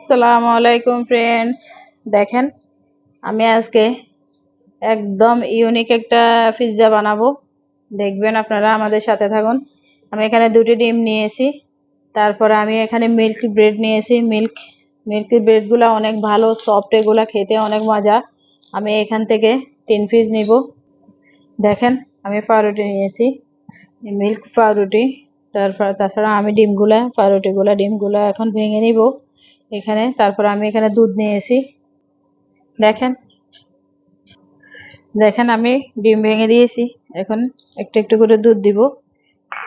আসসালামু আলাইকুম ফ্রেন্ডস দেখেন, আমি আজকে একদম ইউনিক একটা পিৎজা বানাবো। দেখবেন আপনারা আমাদের সাথে থাকুন। আমি এখানে দুটি ডিম নিয়েছি। তারপরে আমি এখানে মিল্ক ব্রেড নিয়েছি। মিল্ক মিল্ক ব্রেডগুলো অনেক ভালো সফট এগুলো খেতে অনেক মজা। আমি এখান থেকে তিন পিস নিব। দেখেন, আমি পাউরুটি নিয়েছি। মিল্ক পাউরুটি, তারপর তাছাড়া আমি ডিমগুলা, পাউরুটিগুলা, ডিমগুলা এখন ভেঙে নিব। এখানে, তারপর আমি এখানে দুধ নিয়েছি। দেখেন। দেখেন, আমি ডিম ভেঙে দিয়েছি। এখন একটু একটু করে দুধ দিব।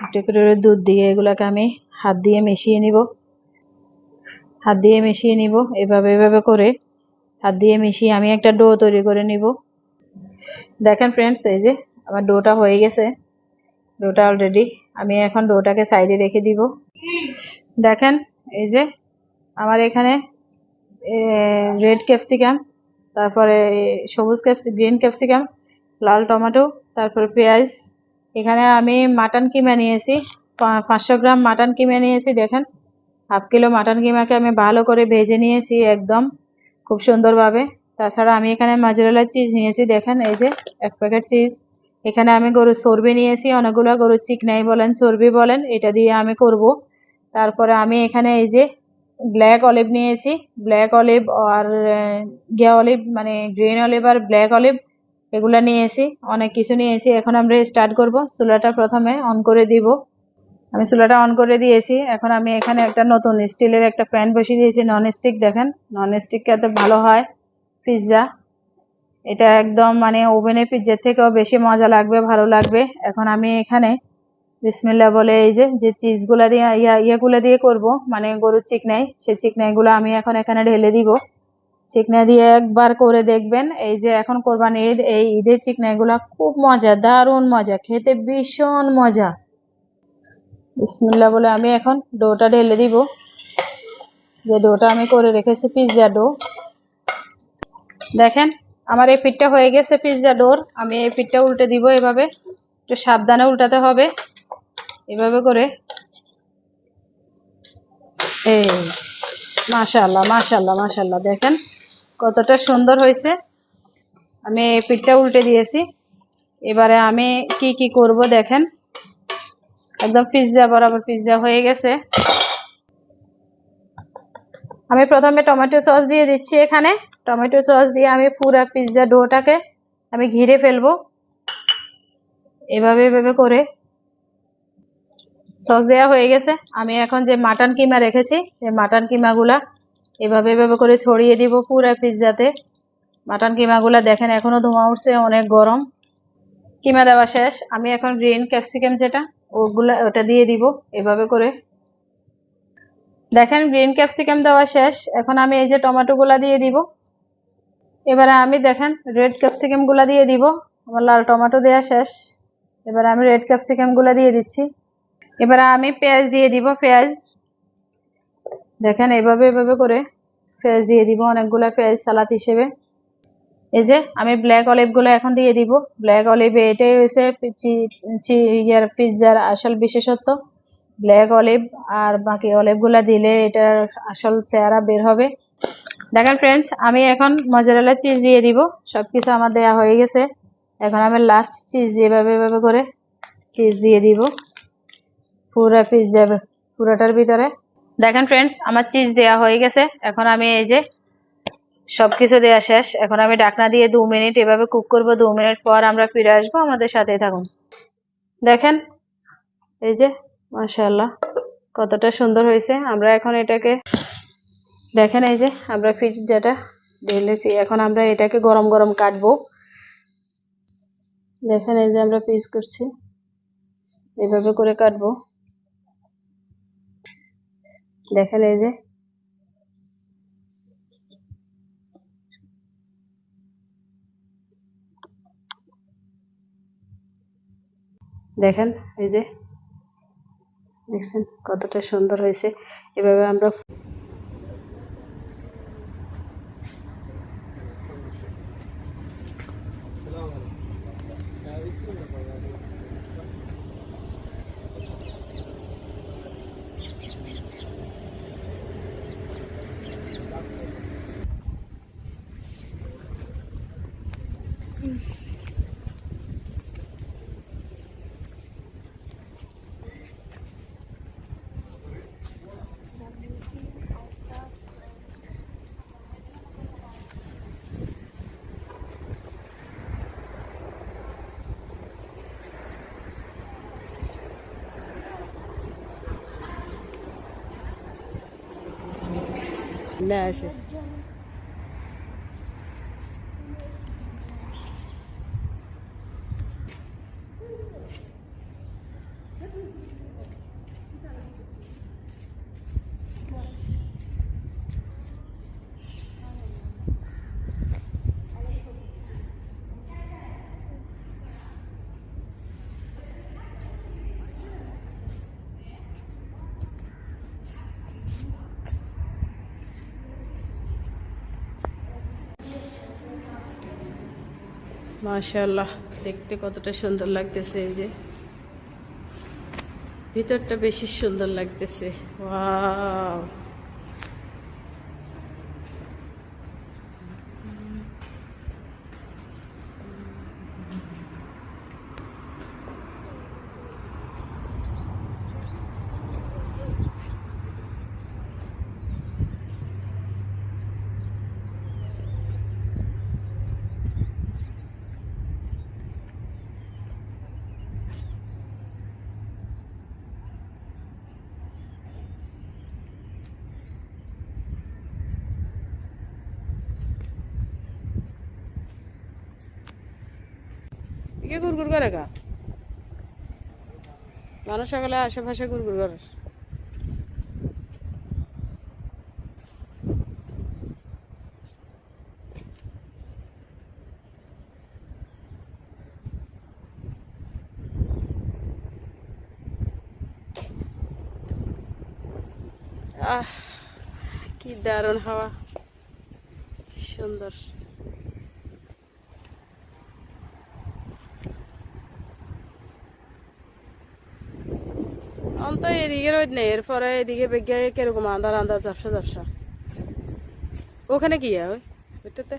একটু একটু করে দুধ দিয়ে এগুলাকে আমি হাত দিয়ে মিশিয়ে নিব। হাত দিয়ে মিশিয়ে নিব। এভাবে এভাবে করে হাত দিয়ে মিশিয়ে আমি একটা ডো তৈরি করে নিব। দেখেন ফ্রেন্ডস এই যে আমার ডোটা হয়ে গেছে। ডোটা অলরেডি আমি এখন ডোটাকে সাইডে রেখে দিব। দেখেন, এই যে আমার এখানে রেড ক্যাপসিকাম তারপরে সবুজ ক্যাপসি গ্রিন ক্যাপসিকাম লাল টমেটো, তারপরে পেঁয়াজ। এখানে আমি মাটন কিমা নিয়েছি পাঁচশো গ্রাম মাটন কিমা নিয়েছি, দেখেন। হাফ কিলো মাটন কিমাকে আমি ভালো করে ভেজে নিয়েছি একদম, খুব সুন্দরভাবে। তাছাড়া আমি এখানে মাজরেলা চিজ নিয়েছি, দেখেন, এই যে এক প্যাকেট চিজ এখানে আমি গরুর চর্বি নিয়েছি, অনেকগুলো গরুর চিকনাই বলেন, চর্বি বলেন, এটা দিয়ে আমি করব। তারপরে আমি এখানে এই যে ব্ল্যাক অলিভ নিয়েছি। ব্ল্যাক অলিভ আর গিয়া অলিভ মানে গ্রিন অলিভ আর ব্ল্যাক অলিভ এগুলা নিয়েছি। অনেক কিছু নিয়েছি। এখন আমরা স্টার্ট করব। চুলাটা প্রথমে অন করে দিব। আমি চুলাটা অন করে দিয়েছি। এখন আমি এখানে একটা নতুন স্টিলের একটা প্যান বসিয়ে দিয়েছি। নন স্টিক দেখেন। নন স্টিক এত ভালো হয়। পিৎজা। এটা একদম মানে ওভেনের পিৎজার থেকেও বেশি মজা লাগবে, ভালো লাগবে। এখন আমি এখানে বিসমিল্লা বলে, এই যে যে চিজগুলা দিয়ে, ইয়া, ইয়েগুলো দিয়ে করব মানে গরুর চিকনাই, সেই চিকনাইগুলো আমি এখন এখানে ঢেলে দিব। চিকনা দিয়ে একবার করে দেখবেন, এই যে এখন কোরবানি ঈদ, এই ঈদের চিকনাইগুলো খুব মজা, দারুণ মজা, খেতে ভীষণ মজা। বিসমিল্লা বলে আমি এখন ডোটা ঢেলে দিব। যে ডোটা আমি করে রেখেছি পিৎজা ডো। দেখেন, আমার এই পিঠটা হয়ে গেছে পিৎজা ডোর, আমি এই পিঠটা উল্টে দিব এভাবে, একটু সাবধানে উল্টাতে হবে। এভাবে করে। এই মাশাল্লাহ মাশাল্লাহ মাশাল্লাহ দেখেন কতটা সুন্দর হয়েছে। আমি পিঠটা উল্টে দিয়েছি। এবারে আমি কি কি করব দেখেন। একদম পিৎজা বরাবর পিৎজা হয়ে গেছে। আমি প্রথমে টমেটো সস দিয়ে দিচ্ছি এখানে। টমেটো সস দিয়ে আমি পুরা পিৎজা ডোটাকে আমি ঘিরে ফেলব। এভাবে এভাবে করে সস দেওয়া হয়ে গেছে। আমি এখন যে মাটন কিমা রেখেছি এই মাটন কিমাগুলা এভাবে এভাবে করে ছড়িয়ে দিব পুরো পিৎজাতে মাটন কিমাগুলা দেখেন এখনও ধোঁয়া উঠছে, অনেক গরম। কিমা দেওয়া শেষ। আমি এখন গ্রিন ক্যাপসিকাম যেটা, ওগুলা, ওটা দিয়ে দিব এভাবে করে। দেখেন, গ্রিন ক্যাপসিকাম দেওয়া শেষ। এখন আমি এই যে টমেটো গুলা দিয়ে দিব। এবারে আমি দেখেন, রেড ক্যাপসিকামগুলা দিয়ে দিব। আমার লাল টমেটো দেওয়া শেষ। এবারে আমি রেড ক্যাপসিকামগুলা দিয়ে দিচ্ছি। এবারে আমি পেঁয়াজ দিয়ে দিব, পেঁয়াজ। দেখেন এভাবে এভাবে করে পেঁয়াজ দিয়ে দিব অনেকগুলো পেঁয়াজ সালাদ হিসেবে। এই যে আমি ব্ল্যাক অলিভগুলো এখন দিয়ে দিব। ব্ল্যাক অলিভ এটাই হয়েছে ইয়ার পিৎজার আসল বিশেষত্ব। ব্ল্যাক অলিভ আর বাকি অলিভগুলো দিলে এটার আসল চেহারা বের হবে। দেখেন ফ্রেন্ডস আমি এখন মজারেলা চিজ দিয়ে দিব। সব কিছু আমার দেয়া হয়ে গেছে। এখন আমি লাস্ট চিজ যেভাবে, এভাবে করে চিজ দিয়ে দিব। পুরো পিৎজা পুরাটার ভিতরে। দেখেন ফ্রেন্ডস আমার চিজ দেয়া হয়ে গেছে। এখন আমি এই যে সবকিছু দেয়া শেষ। এখন আমি ডাকনা দিয়ে দু মিনিট এভাবে কুক করব, দু মিনিট পর আমরা ফিরে আসব আমাদের সাথেই থাকুন। দেখেন, এই যে, মাশাআল্লাহ, কতটা সুন্দর হয়েছে। আমরা এখন এটাকে, দেখেন এই যে, আমরা ফ্রিজ যেটা ঢেলেছি এখন আমরা এটাকে গরম গরম কাটবো। দেখেন এই যে আমরা পিস করছি, এভাবে করে কাটবো। দেখেন এই যে দেখেন এই যে দেখছেন কতটা সুন্দর হয়েছে। এভাবে আমরা সন্ধ্যা আসে। মাশাল্লাহ দেখতে কতটা সুন্দর লাগতেছে এই যে। ভিতরটা বেশি সুন্দর লাগতেছে। ওয়াও। কে গুড়গুড় করে গা? মানুষ সকালে আশেপাশে গুড়গুড় করে। আহ কি দারুণ হাওয়া। সুন্দর। অন্ত এদিকে রোদ এরপরে এদিকে বেগে কীরকম আন্দার আন্দার ঝাপসা ঝাপসা। ওখানে কি ওই ওইটাতে?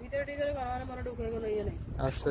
ভিতরে টিতরে আছে।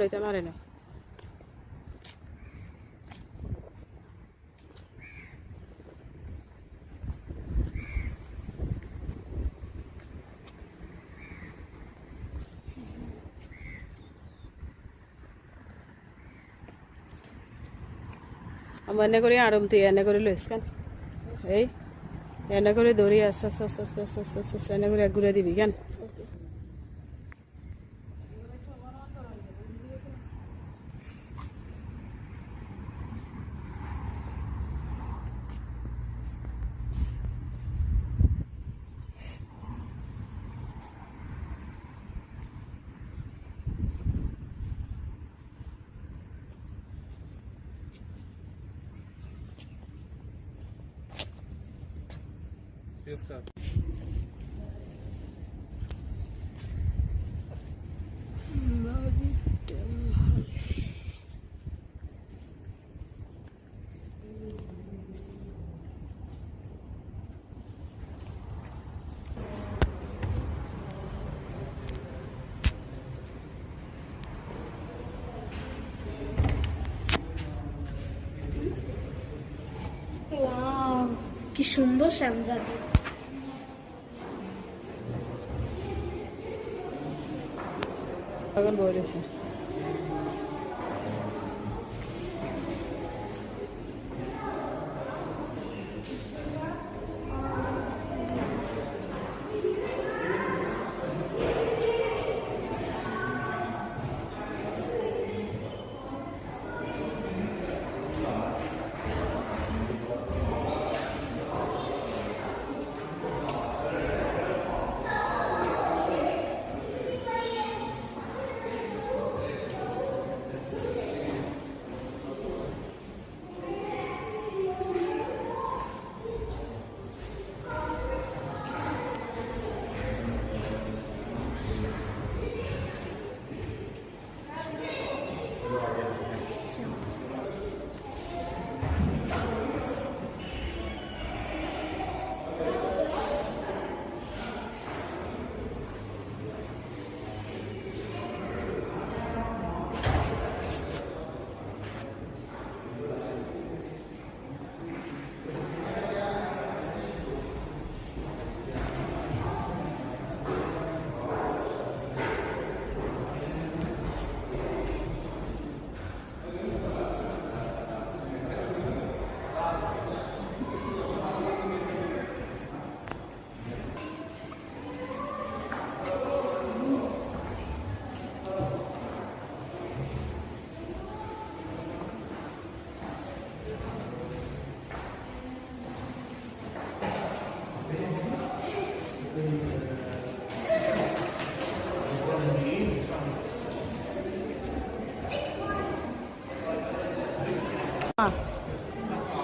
লইতে পারে না। আমরা এনে করে আরম তুই এনে করে লইস কেন? এই, এনে করে দৌড়ি আস্তে আস্তে আস্তে আস্তে আস্তে আস্তে আস্তে, এনে করে ঘুরে দিবি কেন? Yazık abi. Wow, কি সুন্দর সাজানো పక్కన పోలేదు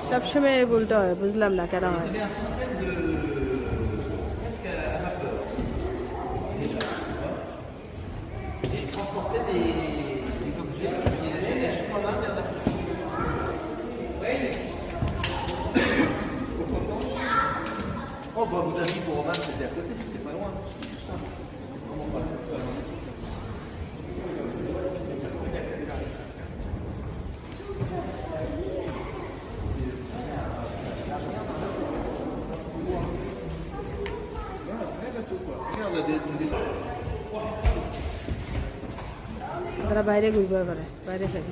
সবসময় ভুলটা হয় বুঝলাম না কেন হয়। বাইরে ঘুরবার পারে বাইরে সাইড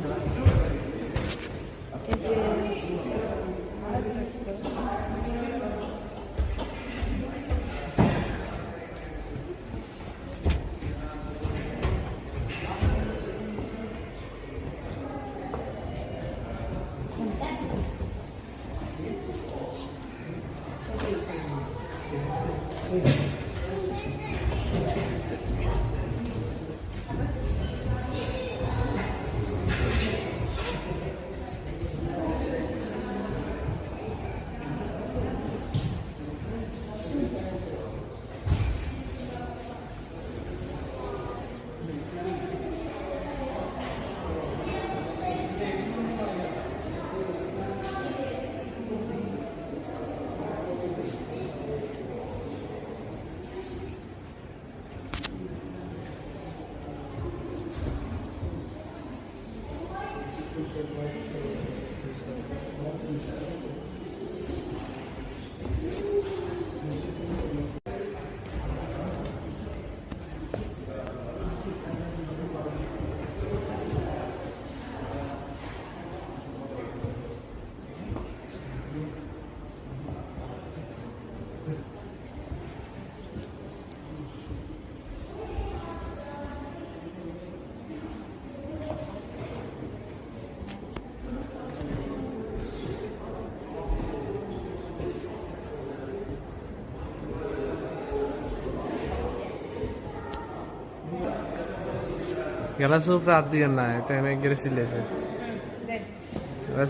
গেলা সুপ রাত দিয়ে না এটা এনে গেলে সিলেছে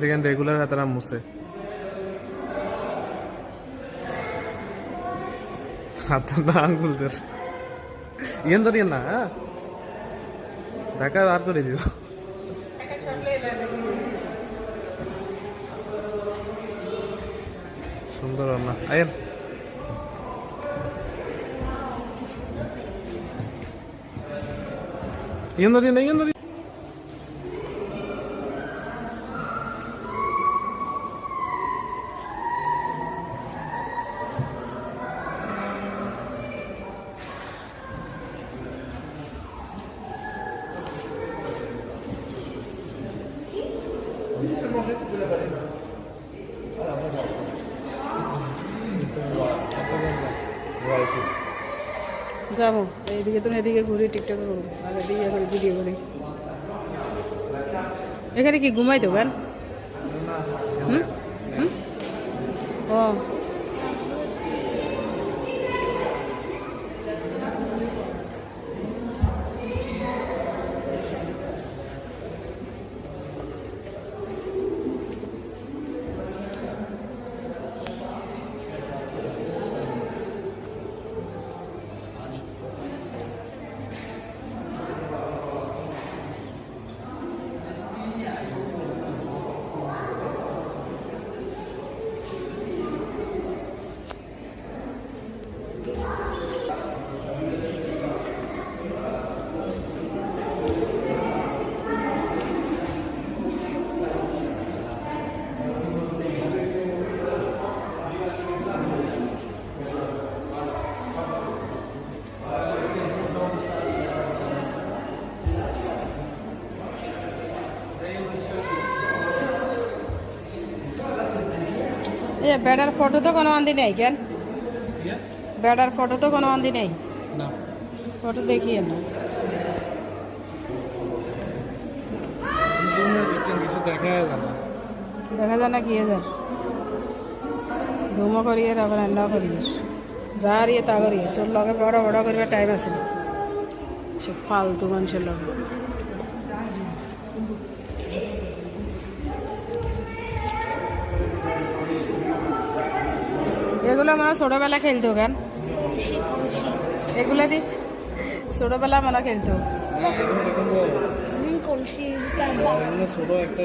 সেখানে রেগুলার হাতারা মুছে। হাত না আঙ্গুলদের ইয়েন ধরিয়ে না ঢাকা বার করে দিব সুন্দর রান্না। আয়েন। Inner in, inner in. Może tyle যাব। এইদিকে তো এদিকে ঘুরি, টিকটক আর এদিকে করে ভিডিও করি। এখানে কি ঘুমাই তো গান? হুম? হুম? ও। বেড়ার ফটো তো কোনো আন্দি নেই কেন? বেড়ার ফটো তো কোনো আন্দি নেই। না। ফটো দেখিয়ে না। দেখা যায় না কি যায়? ঝুমো করিয়ে আবার রান্না করিয়ে যা হারিয়ে তা করিয়ে। তোর লগে বড় বড় করিবার টাইম আছে। সব ফালতু মানুষের লগে। এগুলো আমরা ছোটবেলা খেলতো কেন? এগুলো দি ছোটবেলা আমরা খেলতো। ছোট একটা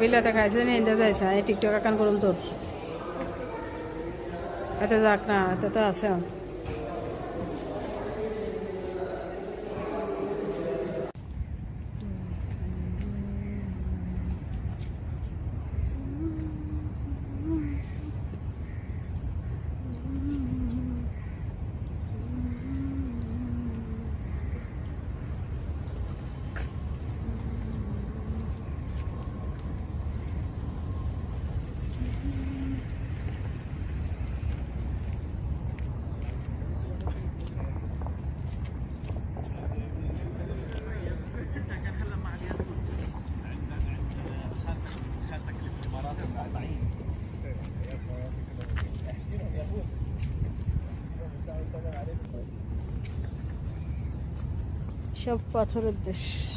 বিলাতে খাইছে নি যাইছে এই টিকটক আকান করুম তোর। এতে যাক না, এতে তো আছে সব পাথরের দেশ।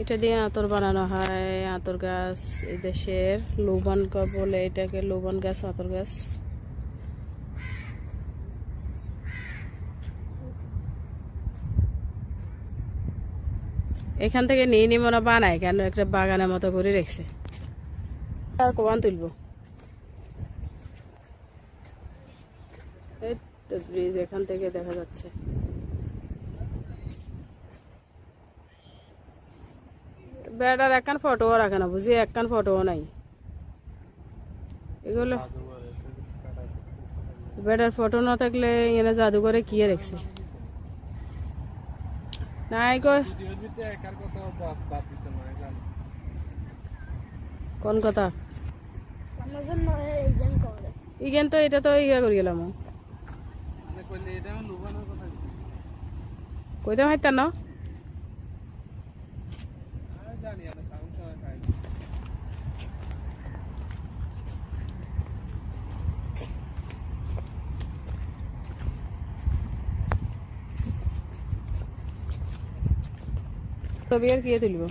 এটা দিয়ে আতর বানানো হয়, আতর গাছ, এই দেশের লোবান বলে এটাকে লোবান গাছ, আতর গাছ। এখান থেকে নিয়ে নিয়ে মনে বানায়, কেন একটা বাগানের মতো করে রেখেছে। আর কমান তুলবো। এই তো ব্রিজ এখান থেকে দেখা যাচ্ছে। বেড়ার একখান ফটোও রাখে না বুঝি একখান ফটোও নাই। এগুলো বেড়ার ফটো না থাকলে এনে জাদুঘরে কি রেখেছে? নাই না কোন কথা? ইগেন তো এটা তো ইয়া করে গেলাম। কইলে এটা লুবানোর কথা। কইতে হাইতা না জানি না সাউন্ড সময় খাই ছবি আর তুলব?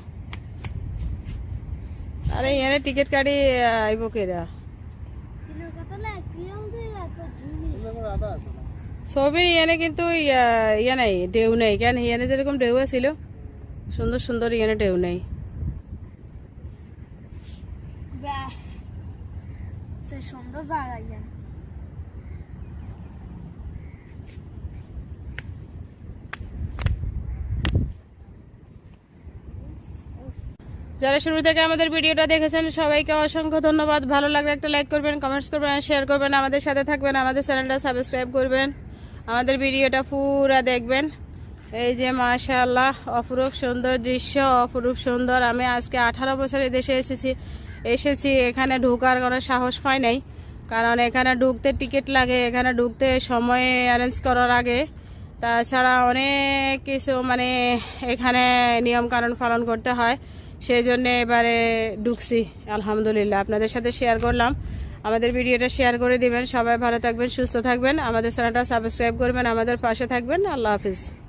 আরে এনে টিকিট কাটি আইব কেরা কিন্তু কথা না কিরম দিয়ে এত জিনিস ছবি এনে কিন্তু ইয়া ইয়া নাই, ঢেউ নেই। কেন এনে যেরকম ঢেউ আছিল, সুন্দর সুন্দর ইয়ানে ঢেউ নেই ব্যাস সে সুন্দর জায়গায় যান যারা শুরু থেকে আমাদের ভিডিওটা দেখেছেন, সবাইকে অসংখ্য ধন্যবাদ। ভালো লাগলে একটা লাইক করবেন কমেন্টস করবেন শেয়ার করবেন। আমাদের সাথে থাকবেন, আমাদের চ্যানেলটা সাবস্ক্রাইব করবেন। আমাদের ভিডিওটা পুরা দেখবেন। এই যে মাশাআল্লাহ, অপরূপ সুন্দর দৃশ্য, অপরূপ সুন্দর। আমি আজকে আঠারো বছর দেশে এসেছি এসেছি, এখানে ঢোকার কোনো সাহস পাই নাই। কারণ এখানে ঢুকতে টিকিট লাগে, এখানে ঢুকতে সময় অ্যারেঞ্জ করার আগে। তাছাড়া অনেক কিছু মানে এখানে নিয়ম কানুন পালন করতে হয়। সেই জন্য এবারে ঢুকছি, আলহামদুলিল্লাহ। আপনাদের সাথে শেয়ার করলাম। আমাদের ভিডিওটা শেয়ার করে দিবেন। সবাই ভালো থাকবেন, সুস্থ থাকবেন। আমাদের চ্যানেলটা সাবস্ক্রাইব করবেন, আমাদের পাশে থাকবেন। আল্লাহ হাফিজ।